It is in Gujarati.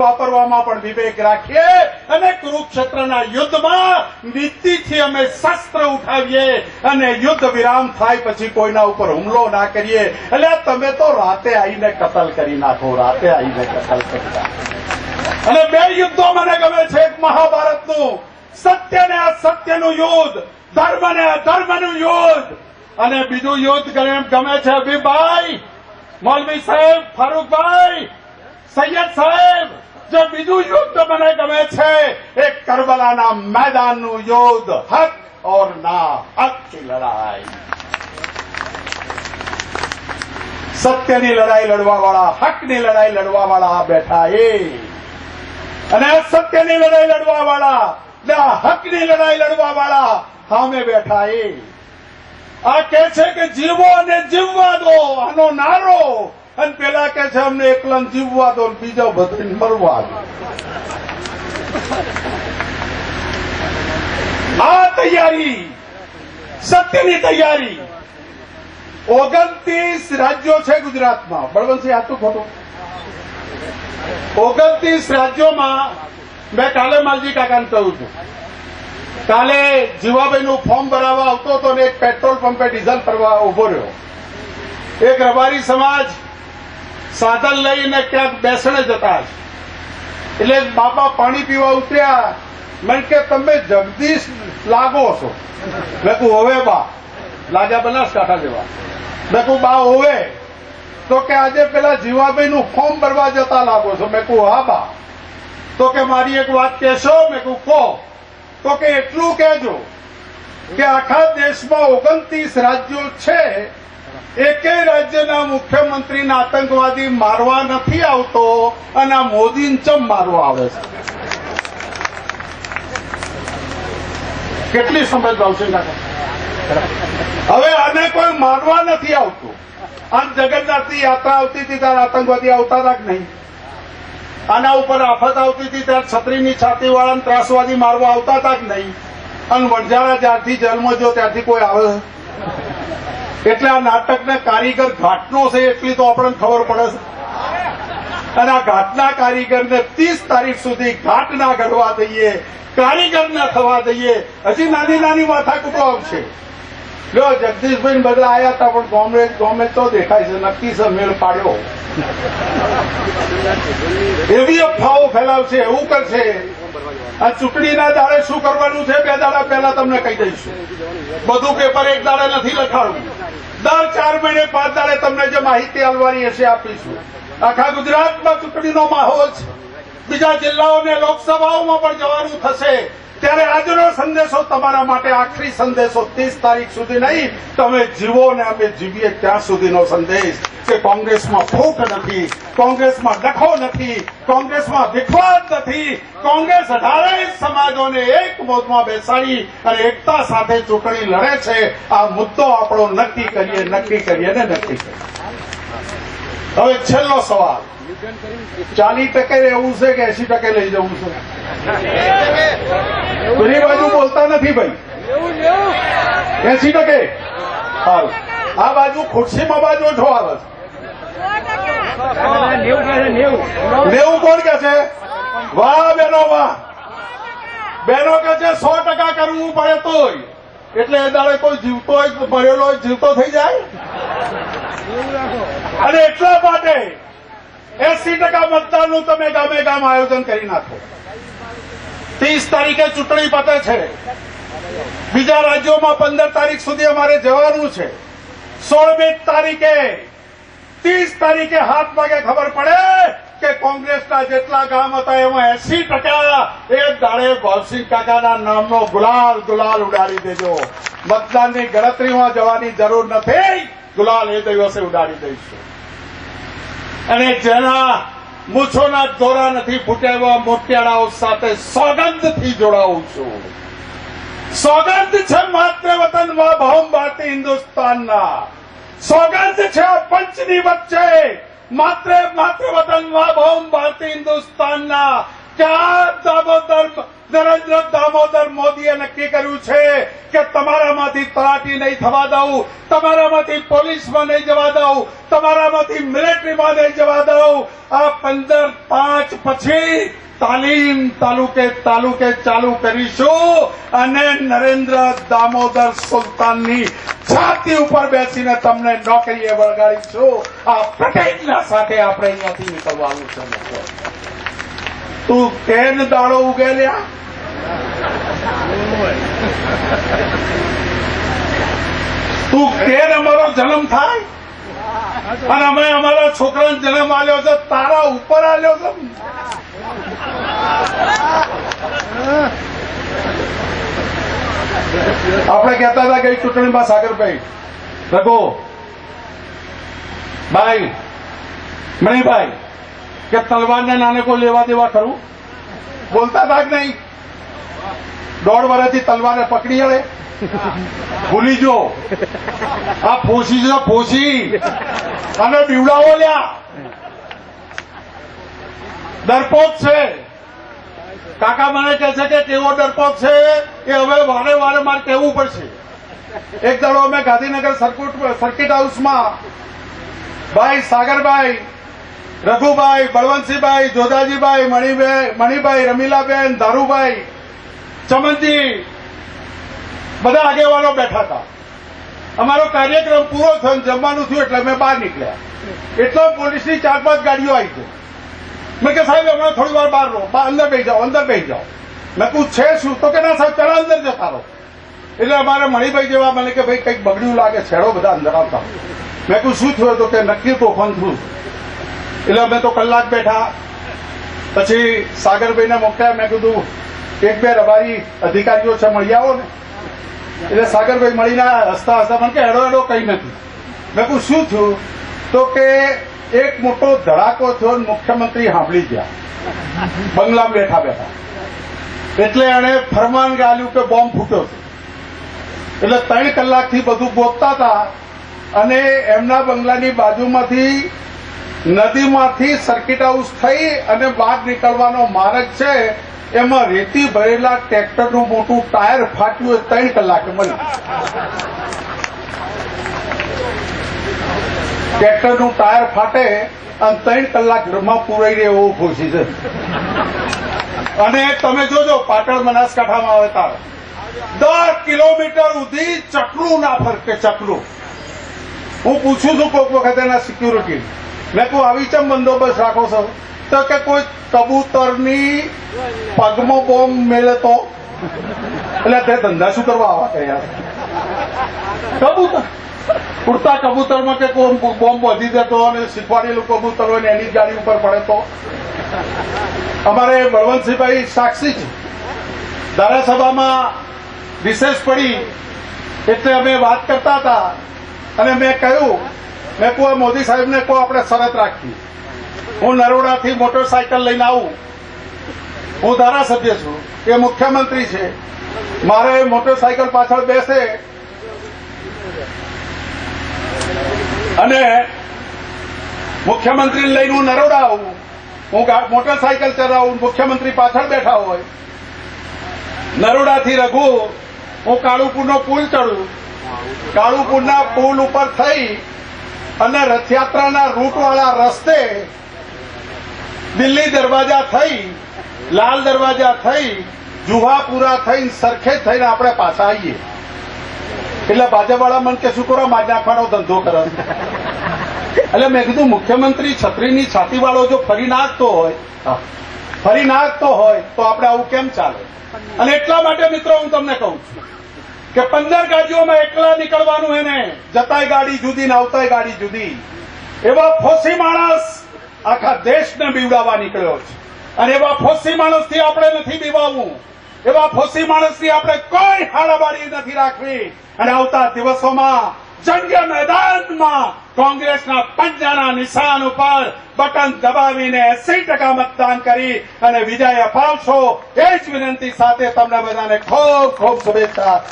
વાપરવામાં પણ વિવેક રાખીએ અને કુરુક્ષેત્રના યુદ્ધમાં નીતિથી અમે શસ્ત્ર ઉઠાવીએ અને યુદ્ધ વિરામ થાય પછી કોઈના ઉપર હુમલો ના કરીએ. એટલે તમે તો રાતે આવીને કતલ કરી નાખો, રાતે આવીને કતલ કરી નાખો. અને બે યુદ્ધો મને ગમે છે. એક મહાભારતનું. સત્ય ને અસત્યનું યુદ્ધ ધર્મ ને અધર્મનું યુદ્ધ. અને બીજું યુદ્ધ ગમે છે અભિભાઈ, મૌલવી સાહેબ, ફારૂકભાઈ, સૈયદ સાહેબ. જે બીજું યુદ્ધ મને ગમે છે, એ કરબલાના મેદાનનું યુદ્ધ હક ઓર ના હકની લડાઈ. સત્યની લડાઈ લડવાવાળા, હકની લડાઈ લડવાવાળા બેઠા એ. અને સત્યની લડાઈ લડવા વાળા ને આ હકની લડાઈ લડવા વાળા સામે બેઠા એ. આ કે છે કે જીવો અને જીવવા દો આનો નારો, અને પેલા છે, અમને એકલા જીવવા દો બીજા બધા મરવા દો. આ તૈયારી, સત્યની તૈયારી, ઓગણત્રીસ રાજ્યો છે ગુજરાતમાં. બળવંતસિંહ આટલું ખોટું. ઓગણત્રીસ રાજ્યોમાં મેં કાલે માલજી કાકાને કહ્યું છું કાલે જીવાભાઈનું ફોર્મ ભરાવા આવતો હતો ને એક પેટ્રોલ પંપે ડીઝલ ભરવા ઊભો રહ્યો. એક રબારી સમાજ સાધન લઈને ક્યાંક બેસણે જતા એટલે બાપા પાણી પીવા ઉતર્યા. મને કે તમે જગદીશ લાગો છો. મેં કહું હવે બા. લાગ્યા બનાસકાંઠા જેવા. મેં કહું બા, હોવે. તો કે, આજે પેલા જીવાભાઈનું ફોર્મ ભરવા જતા લાગો છો. મેં કહું હા, બા. તો કે, મારી એક વાત કહેશો? મેં કહું કહો. તો કે, એટલું કહેજો કે આખા દેશમાં ઓગણત્રીસ રાજ્યો છે એકેય રાજ્યના મુખ્યમંત્રીને આતંકવાદી મારવા નથી આવતો અને આ મોદીને ચમ મારવા આવે છે? કેટલી સમજ આવશે હવે આને કોઈ મારવા નથી આવતું. આમ જગન્નાથની યાત્રા આવતી હતી, ત્યારે આતંકવાદી આવતા હતા કે નહીં? આના ઉપર આફત આવતી હતી, ત્યારે છત્રીની છાતી વાળાને ત્રાસવાદી મારવા આવતા હતા કે નહીં? અને વણઝારા જ્યારથી જન્મ જો ત્યારથી કોઈ આવે? એટલે આ નાટકના કારીગર ઘાટનો છે એટલી તો આપણને ખબર પડે છે. અને આ ઘાટના કારીગરને ત્રીસ તારીખ સુધી ઘાટ ના ઘડવા દઈએ, કારીગર ના થવા દઈએ. હજી નાની નાની માથાકૂટો આવશે. જો જગદીશભાઈ બદલા આયા હતા, પણ કોંગ્રેસ ગમે તો દેખાય છે. નક્કી છે, મેળ પાડ્યો. એવી અફવાઓ ફેલાવશે, એવું કરશે. આ ચૂંટણીના દાડે શું કરવાનું છે? બે દાડા પહેલા તમને કહી દઈશું. બધું પેપર એક દાડે નથી લખાડવું દર ચાર મહિને પાંચ દાડે તમને જે માહિતી આપવાની હશે આપીશું. આખા ગુજરાતમાં ચૂંટણીનો માહોલ છે. બીજા જિલ્લાઓને લોકસભાઓમાં પણ જવાનું થશે. ત્યારે આજનો સંદેશો તમારા માટે આખરી સંદેશો ત્રીસ તારીખ સુધી નહીં. તમે જીવો ને અમે જીવીએ ત્યાં સુધીનો સંદેશ કે કોંગ્રેસમાં ફૂટ નથી, કોંગ્રેસમાં ડખો નથી, કોંગ્રેસમાં વિખવાદ નથી. કોંગ્રેસ અઢારેય સમાજોને એક મોજમાં બેસાડી અને એકતા સાથે ચૂંટણી લડે છે. આ મુદ્દો આપણો નક્કી કરીએ નક્કી કરીએ ને નક્કી કરીએ. હવે છેલ્લો સવાલ. ચાલીસ ટકે એવું છે કે એસી ટકે લઈ જવું છે? પેલી બાજુ બોલતા નથી ભાઈ. એસી ટકે. આ બાજુ ખુરશીમાં બાજુ છો આવે નેવું કોણ કે છે? વાહ બેનો વાહ. બેનો કે છે સો ટકા કરવું પડે તોય. એટલે એ દાડે કોઈ જીવતો હોય ભરેલો હોય, જીવતો થઈ જાય. અને એટલા માટે એસી ટકા મતદાનનું તમે ગામે ગામ આયોજન કરી નાખો. ત્રીસ તારીખે ચૂંટણી પતે છે. બીજા રાજ્યોમાં પંદર તારીખ સુધી અમારે જવાનું છે. સોળમી તારીખે, ત્રીસ તારીખે હાથ માગે ખબર પડે કે કોંગ્રેસના જેટલા ગામ હતા એમાં એસી ટકા એ દાડે ભવસિંહ કાકાના નામનો ગુલાલ ગુલાલ ઉડાડી દેજો. મતદાનની ગણતરીમાં જવાની જરૂર નથી. ગુલાલ એ દિવસે ઉડાડી દઈશું. અને જેના મૂછોના દોરા નથી ફૂટેવા મોટિયાળાઓ સાથે સોગંદથી જોડાઉં છું. સોગંદ છે માત્ર વતનમાં ભાવ ભારતી હિન્દુસ્તાનના. સોગંદ છે પંચની વચ્ચે. માત્ર માત્ર વતનમાં ભૌમ ભારતી હિન્દુસ્તાનના. ક્યાં દામોદર નરેન્દ્ર દામોદર મોદીએ નક્કી કર્યું છે કે તમારામાંથી તલાટી નહીં થવા દઉં, તમારામાંથી પોલીસમાં નહીં જવા દઉં, તમારામાંથી મિલિટરીમાં નહીં જવા દઉં આ પંદર પાંચ પછી તાલીમ તાલુકે તાલુકે ચાલુ કરીશું અને નરેન્દ્ર દામોદર સુલતાનની છાતી ઉપર બેસીને તમને નોકરીએ વળગાડીશું આ પ્રતિજ્ઞા સાથે આપણે અહીંયાથી નીકળવાનું છે. તું કેન દાડો ઉગેલ્યા? તું કેન અમારો જન્મ થાય? અને અમે અમારા છોકરાને જન્મ આલ્યો છે, તારા ઉપર આલ્યો છે. આપણે કહેતા હતા કે ચૂંટણીમાં સાગરભાઈ રઘુ. ભાઈ મણિભાઈ. કે તલવારને નાને કોઈ લેવા દેવા ખરું? બોલતા હતા નહીં. દોઢ વર્ષથી તલવારને પકડી અડે ભૂલી જો. આ ફોસી છે, ફોસી. અને બીવડાવો લ્યા. ડરપોક છે. કાકા મને કહે છે કે કેવો ડરપોક છે. એ હવે વારે વારે મારે કહેવું પડશે. એક દાડો અમે ગાંધીનગર સર્કિટ હાઉસમાં ભાઈ સાગરભાઈ રઘુભાઈ, બળવંતસિંહભાઈ, જોધાજીભાઈ મણિભાઈ મણિભાઈ, રમીલાબેન, ધારુભાઈ, ચમનજી, બધા આગેવાનો બેઠા હતા. અમારો કાર્યક્રમ પૂરો થયો જમવાનું થયું એટલે અમે બહાર નીકળ્યા. એટલો પોલીસની ચાર પાંચ ગાડીઓ આવી ગઈ. મેં કે સાહેબ, હમણાં થોડી વાર બહાર રહો. અંદર બેસી જાઓ, અંદર બેસી જાઓ. મેં કહું, છે શું? તો કે, ના સાહેબ પેલા અંદર જતા રહો. એટલે અમારે મણિભાઈ જેવા મને કે, ભાઈ, કંઈક બગડ્યું લાગે, છેડો બધા અંદર આવતા. મેં કહું, શું થયું? તો કે, નક્કી તોફાન થયું. એટલે અમે તો કલાક બેઠા. પછી સાગરભાઈને મોકલ્યા. મેં કીધું, એક બે રબારી અધિકારીઓ છે, મળી આવો ને. એટલે સાગરભાઈ મળીને હસતા હસતા મને કે હેડો હેડો, કઈ નથી. મેં કહું શું થયું? તો કે એક મોટો ધડાકો થયો મુખ્યમંત્રી સાંભળી ગયા. બંગલામાં બેઠા બેઠા. એટલે એણે ફરમાન ગાલ્યું કે બોમ્બ ફૂટ્યો છે. એટલે ત્રણ કલાકથી બધું ગોતતા હતા અને એમના બંગલાની બાજુમાંથી નદીમાંથી સર્કિટ હાઉસ થઈ અને બહાર નીકળવાનો માર્ગ છે, એમાં રેતી ભરેલા ટ્રેક્ટરનું મોટું ટાયર ફાટ્યું એ ત્રણ કલાકે મળ્યું ટ્રેક્ટરનું ટાયર ફાટે અને ત્રણ કલાક ઘરમાં પુરાઈ રહે એવો ખુશી છે. અને તમે જોજો, પાટણ બનાસકાંઠામાં આવે તાર. દસ કિલોમીટર સુધી ચકલું ના ફરકે ચકલું. હું પૂછું છું કોઈક વખત એના સિક્યુરિટી મેં કહું, આવી ચમ બંદોબસ્ત રાખો છો? તો કે કોઈ કબૂતરની પગમાં બોમ્બ મેળે તો? એટલે તે ધંધા શું કરવા આવા કે યાર? કબૂતર. ઉડતા કબૂતરમાં કે બોમ્બ વધી જતો અને શીખવાડેલું કબૂતર હોય ને એની ગાડી ઉપર પડે તો? અમારે બળવંતસિંહભાઈ સાક્ષી છે. ધારાસભામાં વિશેષ પડી એટલે અમે વાત કરતા હતા અને મેં કહ્યું મેં કહું મોદી સાહેબને કહો, આપણે શરત રાખી હું નરોડાથી મોટરસાયકલ લઈને આવું. હું ધારાસભ્ય છું. એ મુખ્યમંત્રી છે. મારે મોટરસાયકલ પાછળ બેસે. અને મુખ્યમંત્રીને લઈને હું નરોડા આવું. હું મોટરસાયકલ ચલાવું, મુખ્યમંત્રી પાછળ બેઠા હોય. નરોડાથી રઘુ, હું કાળુપુરનો પુલ ચડું. કાળુપુરના પુલ ઉપર થઈ અને રથયાત્રાના રૂટ વાળા રસ્તે દિલ્હી દરવાજા થઈ, લાલ દરવાજા થઈ, જુહાપુરા થઈને સરખેજ થઈને આપણે પાછા આવીએ. એટલે ભાજપવાળા મન કે, શું કરો માજ નાખવાનો ધંધો કરે? એટલે મેં કીધું, મુખ્યમંત્રી છત્રીની છાતીવાળો જો ફરી નાખતો હોય ફરી નાખતો હોય, તો આપણે આવું કેમ ચાલે? અને એટલા માટે મિત્રો હું તમને કહું છું કે પંદર ગાડીઓમાં એકલા નીકળવાનું એને? જતાય ગાડી જુદી ને આવતાય ગાડી જુદી. એવા ફોસી માણસ આખા દેશને બીવડાવવા નીકળ્યો છે. અને એવા ફોસી માણસથી આપણે નથી બીવાવું. એવા ફોસી માણસની આપણે કોઈ હાડાબારી નથી રાખવી. અને આવતા દિવસોમાં જંગ મેદાનમાં કોંગ્રેસના પંજાના નિશાન ઉપર બટન દબાવીને એસી ટકા મતદાન કરી અને વિજય અપાવશો. એ જ વિનંતી સાથે તમને બધાને ખૂબ ખૂબ શુભેચ્છા.